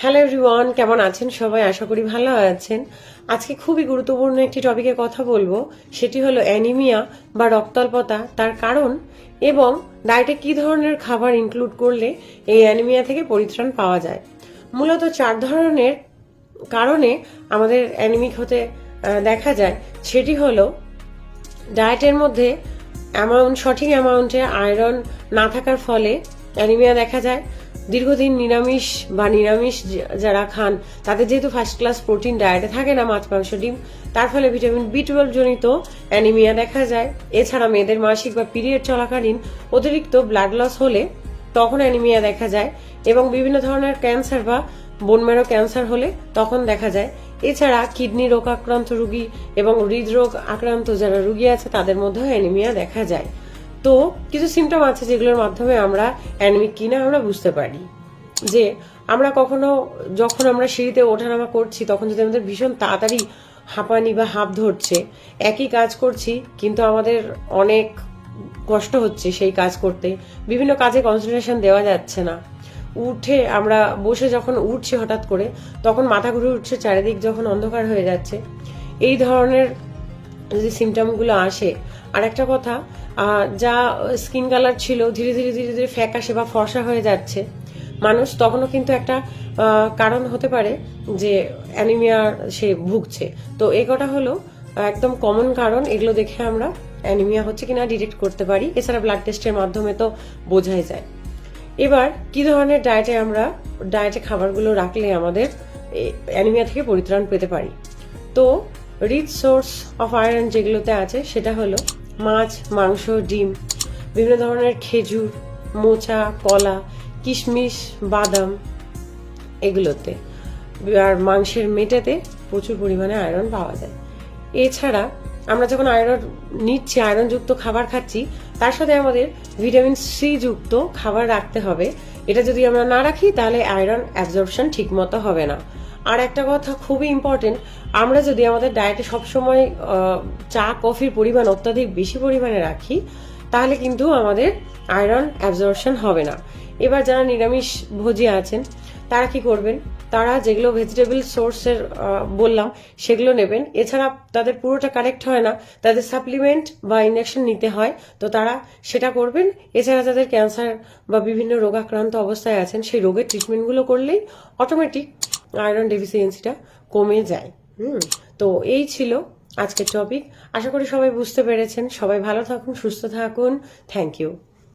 Hello everyone কেমন আছেন সবাই? আশা করি ভালো আছেন। আজকে খুবই গুরুত্বপূর্ণ একটি টপিকে কথা বলব। সেটি হলো অ্যানিমিয়া বা রক্তাল্পতা, তার কারণ এবং ডায়েটে কি ধরনের খাবার ইনক্লুড করলে এই অ্যানিমিয়া থেকে পরিত্রাণ পাওয়া যায়। মূলত চার ধরনের কারণে আমাদের অ্যানিমিক হতে দেখা যায়। সেটি হলো ডায়েটের মধ্যে অ্যামাউন্ট সঠিক অ্যামাউন্টে আয়রন না থাকার ফলে অ্যানিমিয়া দেখা যায়। দীর্ঘদিন নিরামিষ বা নিরামিষ যারা খান, তাদের যেহেতু ফার্স্ট ক্লাস প্রোটিন ডায়েটে থাকে না মাছ, মাংস, ডিম, তার ফলে ভিটামিন বি টুয়েলভ জনিত অ্যানিমিয়া দেখা যায়। এছাড়া মেয়েদের মাসিক বা পিরিয়ড চলাকালীন অতিরিক্ত ব্লাড লস হলে তখন অ্যানিমিয়া দেখা যায় এবং বিভিন্ন ধরনের ক্যান্সার বা বোনমেরো ক্যান্সার হলে তখন দেখা যায়। এছাড়া কিডনি রোগ আক্রান্ত রোগী এবং হৃদরোগ আক্রান্ত যারা রুগী আছে, তাদের মধ্যেও অ্যানিমিয়া দেখা যায়। তো কিছু সিমটম আছে যেগুলোর মাধ্যমে আমরা অ্যানিমিক কিনা আমরা বুঝতে পারি। যে আমরা কখনো যখন আমরা সিঁড়িতে ওঠানামা করছি, তখন যদি আমাদের ভীষণ তাড়াতাড়ি হাঁপানি বা হাঁপ ধরছে, একই কাজ করছি, কিন্তু আমাদের অনেক কষ্ট হচ্ছে সেই কাজ করতে। বিভিন্ন কাজে কনসেন্ট্রেশন দেওয়া যাচ্ছে না। উঠে আমরা বসে যখন উঠছি হঠাৎ করে, তখন মাথা ঘুরে উঠছে, চারিদিক যখন অন্ধকার হয়ে যাচ্ছে। এই ধরনের যদি সিমটমগুলো আসে। আর একটা কথা যা স্কিন কালার ছিল, ধীরে ধীরে ধীরে ধীরে ফ্যাকাশে বা ফর্সা হয়ে যাচ্ছে, মানুষ তখনও কিন্তু একটা কারণ হতে পারে যে অ্যানিমিয়া সে ভুগছে। তো এ কটা হলো, একদম কমন কারণ, এগুলো দেখে আমরা অ্যানিমিয়া হচ্ছে কিনা ডিটেক্ট করতে পারি। এছাড়া ব্লাড টেস্টের মাধ্যমে তো বোঝাই যায়। এবার, কি ধরনের ডায়েটে আমরা ডায়েটে খাবারগুলো রাখলে আমাদের অ্যানিমিয়া থেকে পরিত্রাণ পেতে পারি? তো রিচ সোর্স অফ আয়রন যেগুলোতে আছে, সেটা হলো মাছ, মাংস, ডিম, বিভিন্ন ধরনের খেজুর, মোচা, কলা, কিশমিশ, বাদাম এগুলোতে। আর মাংসের মেটেতে প্রচুর পরিমাণে আয়রন পাওয়া যায়। এছাড়া আমরা যখন আয়রন নিচ্ছি আয়রনযুক্ত খাবার খাচ্ছি, তার সাথে আমাদের ভিটামিন সি যুক্ত খাবার রাখতে হবে। এটা যদি আমরা না রাখি, তাহলে আয়রন অ্যাবজর্পশন ঠিক মতো হবে না। আর একটা কথা খুবই ইম্পর্টেন্ট আমরা যদি আমাদের ডায়েটে সবসময় চা কফির পরিমাণ অত্যাধিক বেশি পরিমাণে রাখি, তাহলে কিন্তু আমাদের আয়রন অ্যাবজর্পশন হবে না। এবার যারা নিরামিষ ভোজি আছেন, তারা কি করবেন? তারা যেগুলো ভেজিটেবল সোর্সের বললাম, সেগুলো নেবেন। এছাড়া তাদের পুরোটা কারেক্ট হয় না, তাদের সাপ্লিমেন্ট বা ইঞ্জেকশন নিতে হয়, তো তারা সেটা করবেন। এছাড়া যাদের ক্যান্সার বা বিভিন্ন রোগাক্রান্ত অবস্থায় আছেন, সেই রোগের ট্রিটমেন্টগুলো করলেই অটোমেটিক আয়রন ডেফিসিয়েন্সিটা কমে যায়। হুম। তো এই ছিল আজকের টপিক আশা করি সবাই বুঝতে পেরেছেন। সবাই ভালো থাকুন সুস্থ থাকুন। Thank you